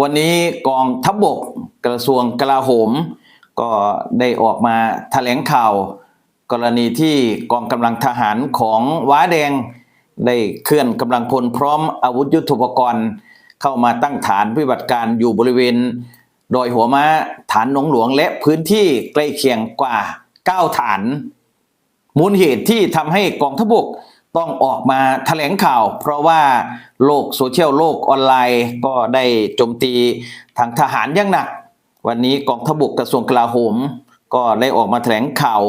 วันนี้กองทัพบกกระทรวงกลาโหม ก็ได้ออกมาแถลงข่าว กรณีที่กองกำลังทหารของว้าแดง ได้เคลื่อนกำลังพลพร้อมอาวุธยุทโธปกรณ์ เข้ามาตั้งฐานปฏิบัติการอยู่บริเวณดอยหัวม้าฐานหนองหลวงและพื้นที่ใกล้เคียงกว่า 9 ฐาน มูลเหตุที่ทำให้กองทัพบก ต้องออกมาแถลงข่าว เพราะว่าโลกโซเชียลโลกออนไลน์ ก็ได้โจมตีทางทหารอย่างหนัก วันนี้กองทบกกระทรวงกลาโหม ก็ได้ออกมาแถลงข่าว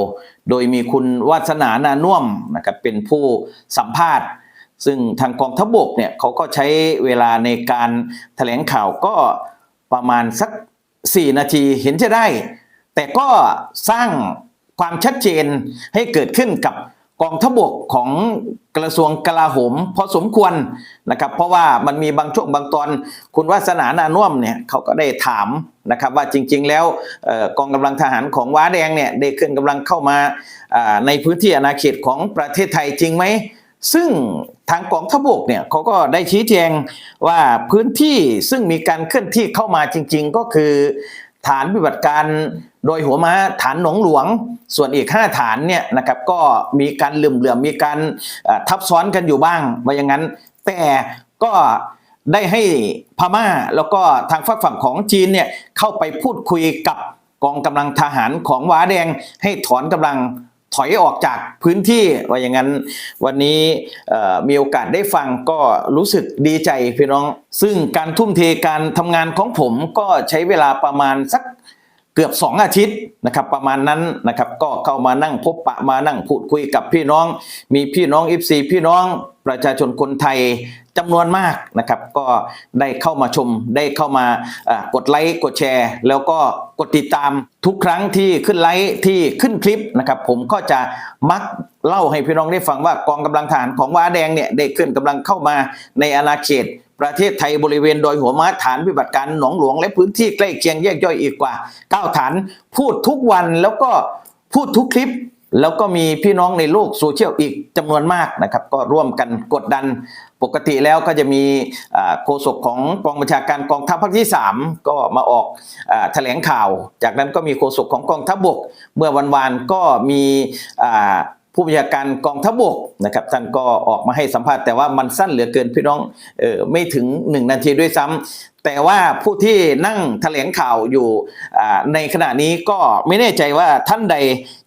โดยมีคุณวาสนานานุ่วมนะครับเป็นผู้สัมภาษณ์ ซึ่งทางกองทบกเนี่ยเขาก็ใช้เวลาในการแถลงข่าวก็ประมาณสัก 4 นาทีเห็นจะได้ แต่ก็สร้างความชัดเจนให้เกิดขึ้นกับ กองทบกของกระทรวงกลาโหมพอสมควรนะครับเพราะว่ามันมีบางช่วงบางตอน คุณวาสนานานุ่มเนี่ยเขาก็ได้ถามนะครับว่าจริง ๆ แล้วออกองกำลังทหารของว้าแดงเนี่ยได้เคลื่อนกำลังเข้ามาในพื้นที่อาณาเขตของประเทศไทยจริงไหมซึ่งทางกองทบกเนี่ยเขาก็ได้ชี้แจงว่าพื้นที่ซึ่งมีการเคลื่อนที่เข้ามาจริง ๆ ก็คือฐานปฏิบัติการ โดยหัวม้าฐานหนองหลวง ส่วนอีก 5 ฐานเนี่ยนะครับก็มีการเหลื่อมๆมีการทับซ้อนกันอยู่บ้างว่าอย่างนั้น แต่ก็ได้ให้พม่าแล้วก็ทางฝั่งฝั่งของจีนเนี่ยเข้าไปพูดคุยกับกองกำลังทหารของว้าแดง ให้ถอนกำลังถอยออกจากพื้นที่ว่าอย่างนั้นวันนี้มีโอกาสได้ฟังก็รู้สึกดีใจพี่น้อง ซึ่งการทุ่มเทการทำงานของผมก็ใช้เวลาประมาณสัก เกือบ 2 อาทิตย์นะครับประมาณนั้นนะครับก็เข้ามานั่งพบปะมานั่งพูดคุยกับพี่น้อง มีพี่น้องอิฟซีพี่น้อง ประชาชนคนไทยจำนวนมากนะครับ ก็ได้เข้ามาชมได้เข้ามากดไลค์กดแชร์ แล้วก็กดติดตามทุกครั้งที่ขึ้นไลค์ที่ขึ้นคลิปนะครับ ผมก็จะมักเล่าให้พี่น้องได้ฟังว่ากองกำลังทหารของว้าแดงเนี่ยได้เคลื่อนกำลังเข้ามาในอาณาเขตประเทศไทยบริเวณโดยหัวม้าฐานปฏิบัติการหนองหลวง และพื้นที่ใกล้เคียงแยกย่อยอีกกว่า 9 ฐาน พูดทุกวันแล้วก็พูดทุกคลิป แล้วก็มีพี่น้องในโลกโซเชียลอีกจำนวนมากนะครับ ก็ร่วมกันกดดันปกติแล้วก็จะมีโฆษกของกองบัญชาการกองทัพภาคที่ 3 ก็มาออกอาแถลงข่าว จากนั้นก็มีโฆษกของกองทัพบกเมื่อวันวานก็มี ผู้บัญชาการกองทัพบกนะครับท่านก็ออกมาให้สัมภาษณ์แต่ว่ามันสั้นเหลือเกินพี่น้องเออไม่ถึง 1 นาทีด้วยซ้ำแต่ว่าผู้ที่นั่งแถลงข่าวอยู่ในขณะนี้ก็ไม่แน่ใจว่าท่านใด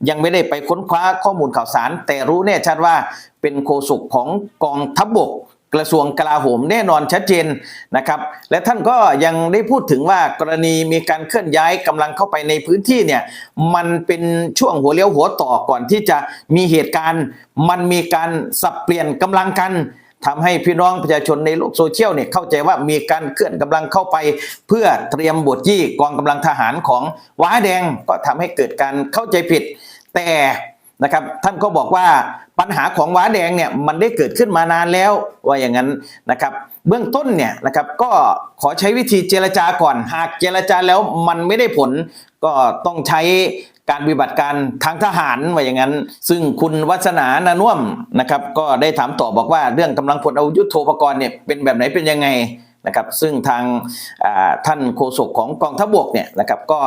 ยังไม่ได้ไปค้นคว้าข้อมูลข่าวสาร แต่รู้แน่ชัดว่าเป็นโฆษกของกองทัพบก กระทรวงกลาโหมแน่นอนชัดเจนนะครับ และท่านก็ยังได้พูดถึงว่ากรณีมีการเคลื่อนย้ายกำลังเข้าไปในพื้นที่เนี่ยมันเป็นช่วงหัวเลี้ยวหัวต่อก่อนที่จะมีเหตุการณ์ มันมีการสับเปลี่ยนกำลังกันทำให้พี่น้องประชาชนในโลกโซเชียลเนี่ยเข้าใจว่ามีการเคลื่อนกำลังเข้าไป เพื่อเตรียมบทยี่กองกำลังทหารของว้าแดงก็ทำให้เกิดการเข้าใจผิด แต่ นะครับท่านก็บอกว่าปัญหาของว้าแดงเนี่ยมันได้เกิดขึ้นมานานแล้วว่าอย่างนั้นนะครับ เบื้องต้นเนี่ยนะครับก็ขอใช้วิธีเจรจาก่อน หากเจรจาแล้วมันไม่ได้ผล ก็ต้องใช้การปฏิบัติการทางทหารว่าอย่างนั้น ซึ่งคุณวัฒนานานุ่มนะครับ ก็ได้ถามต่อบอกว่าเรื่องกำลังพลอาวุธยุทโธปกรณ์เนี่ยเป็นแบบไหนเป็นยังไง นะครับซึ่งทางท่านโฆษกของกองทัพบกเนี่ยนะครับก็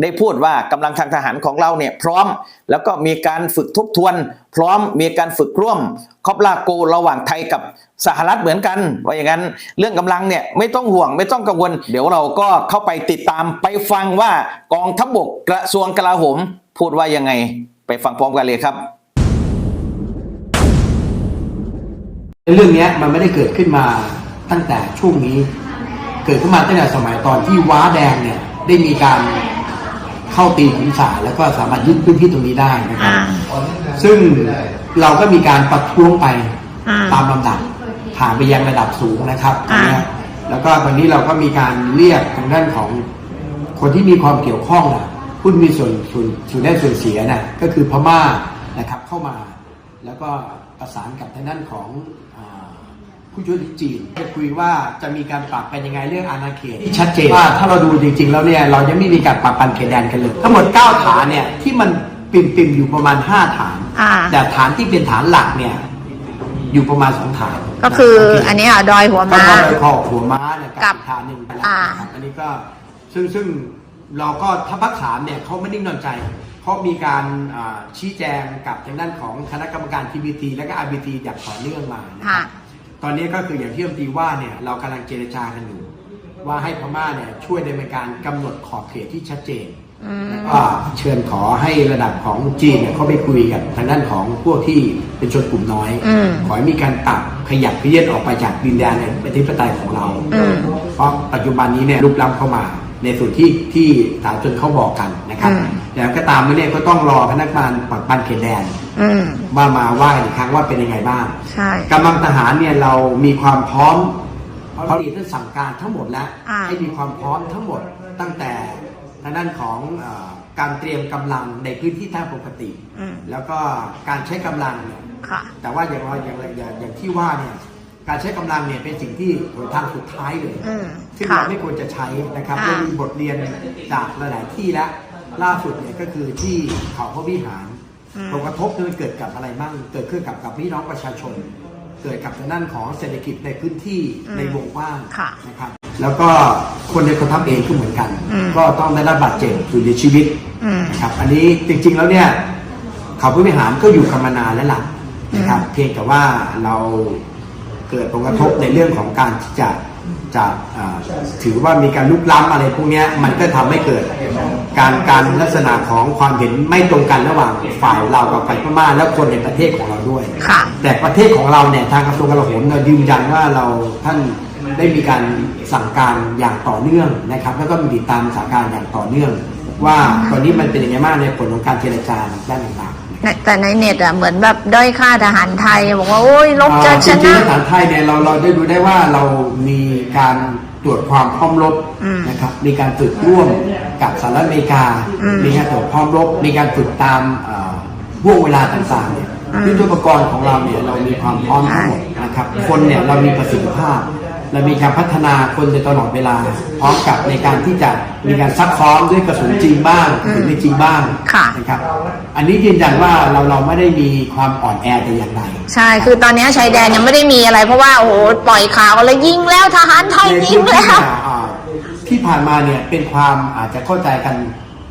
ได้พูดว่ากำลังทางทหารของเราเนี่ยพร้อม แล้วก็มีการฝึกทบทวน พร้อมมีการฝึกร่วมคอบลาโกระหว่างไทยกับสหรัฐเหมือนกันว่าอย่างนั้นเรื่องกำลังเนี่ยไม่ต้องห่วงไม่ต้องกังวล เดี๋ยวเราก็เข้าไปติดตามไปฟังว่ากองทัพบกกระทรวงกลาโหม พูดว่ายังไงไปฟังพร้อมกันเลยครับเรื่องนี้มันไม่ได้เกิดขึ้นมา ตั้งแต่ช่วงนี้ เกิดขึ้นมาตั้งแต่สมัยตอนที่ว้าแดงเนี่ยได้มีการเข้าตีขุนสารแล้วก็สามารถยึดพื้นที่ตรงนี้ได้นะครับอ่าซึ่งเราก็มีการประท้วงไปอ่าตามลำดับผ่านไปยังระดับสูงนะครับอ่านะแล้วก็ตอนนี้เราก็มีการเรียกทางด้านของคนที่มีความเกี่ยวข้องอะผู้มีส่วนส่วนส่วนได้ส่วนเสียน่ะก็คือพม่านะครับเข้ามา แล้วก็ประสานกับทางด้านของอ่า ผู้ช่วยที่จีนจะคุยว่าจะมีการปรับเป็นยังไงเรื่องอาณาเขตที่ชัดเจนว่าถ้าเราดูจริงๆแล้วเนี่ยเรายังไม่มีการปรับปันเขตแดนกันเลยทั้งหมด 9 ฐานเนี่ยที่มันปิ่มๆอยู่ประมาณ 5 ฐาน อ่า แต่ฐานที่เป็นฐานหลักเนี่ยอยู่ประมาณสองฐานก็คือนะอันนี้อะดอยหัวก็ม้าก็เลยคอหัวม้าเนี่ยกักับบอีกฐานหนึ่งไปแล้วอ่า นะครับอันนี้ก็ซึ่งซึ่งเราก็ทัพพักขามเนี่ยเขาไม่นิ่งนอนใจ เพราะมีการอ่าชี้แจงกับทางด้านของคณะกรรมการ TBT และก็ RBT อย่างต่อเนื่องมานะคค่ะรับ ตอนนี้ก็คืออย่างที่รัฐมนตรีว่าเนี่ยเรากำลังเจรจากันอยู่ ว่าให้พม่าเนี่ยช่วยดำเนินการกำหนดขอบเขตที่ชัดเจนอืมแล้วก็เชิญขอให้ระดับของจีนเนี่ยเขาไปคุยกับทางด้านของพวกที่เป็นชนกลุ่มน้อยอืมขอให้มีการตัดขยับเพี้ยนออกไปจากดินแดนในประเทศปไตยของเราอืมเพราะปัจจุบันนี้เนี่ยลุกล้ำเข้ามา ในส่วนที่ที่สาวชนเขาบอกกันนะครับอืมอย่างก็ตามไม่เนี่ยก็ต้องรอพนักงานปักปันเขตแดนอืมมามาว่ากันอีกครั้งว่าเป็นยังไงบ้างใช่กำลังทหารเนี่ยเรามีความพร้อมเขาดีท่านสั่งการทั้งหมดแล้วอ่าให้มีความพร้อมทั้งหมดตั้งแต่ทางด้านของเออการเตรียมกำลังในพื้นที่ท่าปกติอืมแล้วก็การใช้กำลังเนี่ยค่ะแต่ว่าอย่างเราอย่างอย่างอย่างที่ว่าเนี่ย การใช้กำลังเนี่ยเป็นสิ่งที่หนทางสุดท้ายเลยอืมซึ่งค่ะเราไม่ควรจะใช้นะครับอ่าเรามีบทเรียนจากหลายๆที่แล้วล่าสุดเนี่ยก็คือที่เขาพระวิหารอืมผลกระทบเนี่ยมันเกิดกับอะไรบ้างเกิดขึ้นกับกับพี่น้องประชาชน เกิดกับทางด้านของเศรษฐกิจในพื้นที่อืมในวงกว้างค่ะนะครับ แล้วก็คนในคนทำเองก็เหมือนกันอืมก็ต้องได้รับบาดเจ็บสูญเสียชีวิตอืมนะครับ อันนี้จริงๆแล้วเนี่ยเขาผู้บริหารก็อยู่กันมานานแล้วล่ะนะครับ เพียงแต่ว่าเรา เกิดผลกระทบในเรื่องของการที่จะจะอ่าถือว่ามีการลุกล้ำอะไรพวกเนี้ยมันก็ทำให้เกิดการการลักษณะของความเห็นไม่ตรงกันระหว่างฝ่ายเรากับฝ่ายพม่าและคนในประเทศของเราด้วยค่ะแต่ประเทศของเราเนี่ยทางกระทรวงกลาโหมเรายืนยันว่าเราท่านได้มีการสั่งการอย่างต่อเนื่องนะครับ แล้วก็มีติดตามสถานการณ์อย่างต่อเนื่อง ว่าตอนนี้มันเป็นยังไงบ้างในผลของการเจรจาด้านต่างๆใน แต่ในเน็ตอะเหมือนแบบด้อยค่าทหารไทย บอกว่า โอ้ยลบจะอ่าชจริงนะ ๆทหารไทยเนี่ยเราเราได้ดูได้ว่าเรามีการตรวจความพร้อมรบอืมนะครับ มีการฝึกร่วมกับสหรัฐอเมริกา อืมมีการตรวจพร้อมรบ มีการฝึกตามอ่าห่วงเวลาต่างๆเนี่ยอืมยุทธุปกรณ์ของเราเนี่ยเรามีความพร้อมทั้งหมดนะครับ คนเนี่ยเรามีประสิทธิภาพ เรามีการพัฒนาคนในตลอดเวลา พร้อมกับในการที่จะมีการซักซ้อมด้วยกระสุนจริงบ้างกระสุนไม่จริงบ้างค่ะนะครับ อันนี้ยืนยันว่าเราเราไม่ได้มีความอ่อนแอแต่อย่างใดใช่ คือตอนนี้ชายแดนยังไม่ได้มีอะไร เพราะว่าโอ้โหปล่อยข่าวแล้วยิงแล้วทหารไทยในยิพื้งนที่แล้วอ่าอ่าที่ผ่านมาเนี่ยเป็นความอาจจะเข้าใจกัน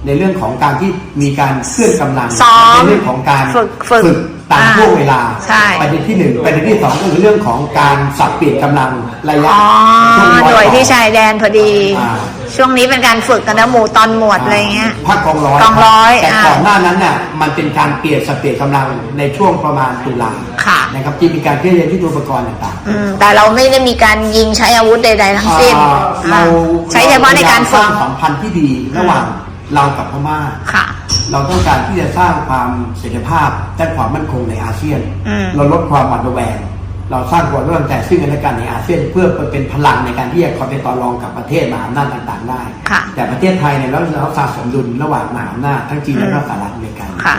ในเรื่องของการที่มีการเคลื่อนกำลังซ้อมในเรื่องของการฝึกฝึก ตามอ่าช่วงเวลาใช่ประเด็นที่หนึ่งประเด็นที่สองก็คือเรื่องของการสับเปลี่ยนกำลังระยะอ๋อช่วงหรน่วยต่อที่ชายแดนพอดีอ่าช่วงนี้เป็นการฝึกกันนะหมู่ตอนหมวดอะไรเงี้ยภาคกองร้อยกองร้อยแต่อ่าก่อนหน้านั้นน่ะมันเป็นการเปลี่ยนสับเปลี่ยนกำลังในช่วงประมาณตุลาค่ะนะครับที่มีการเคลื่อนย้ายที่ตัวอุปกรณ์ต่างๆอืมแต่เราไม่ได้มีการยิงใช้อาวุธใดๆทั้งสิ้นอ่าเราใช้เฉพาะในการฝึกสร้างสัมพันธ์ที่ดีระหว่างเรากับพม่าค่ะ เราต้องการที่จะสร้างความเสถียรภาพและความมั่นคงในอาเซียน อืม เราลดความหวาดระแวง เราสร้างความร่วมใจซึ่งกันและกันในอาเซียน เพื่อเป็นพลังในการที่จะคอยไปต่อรองกับประเทศมหาอำนาจต่าง ๆ ได้ ค่ะแต่ประเทศไทยเนี่ยเราเราสะสมดุลระหว่างมหาอำนาจทั้งจีนและก็สหรัฐอเมริกา ค่ะ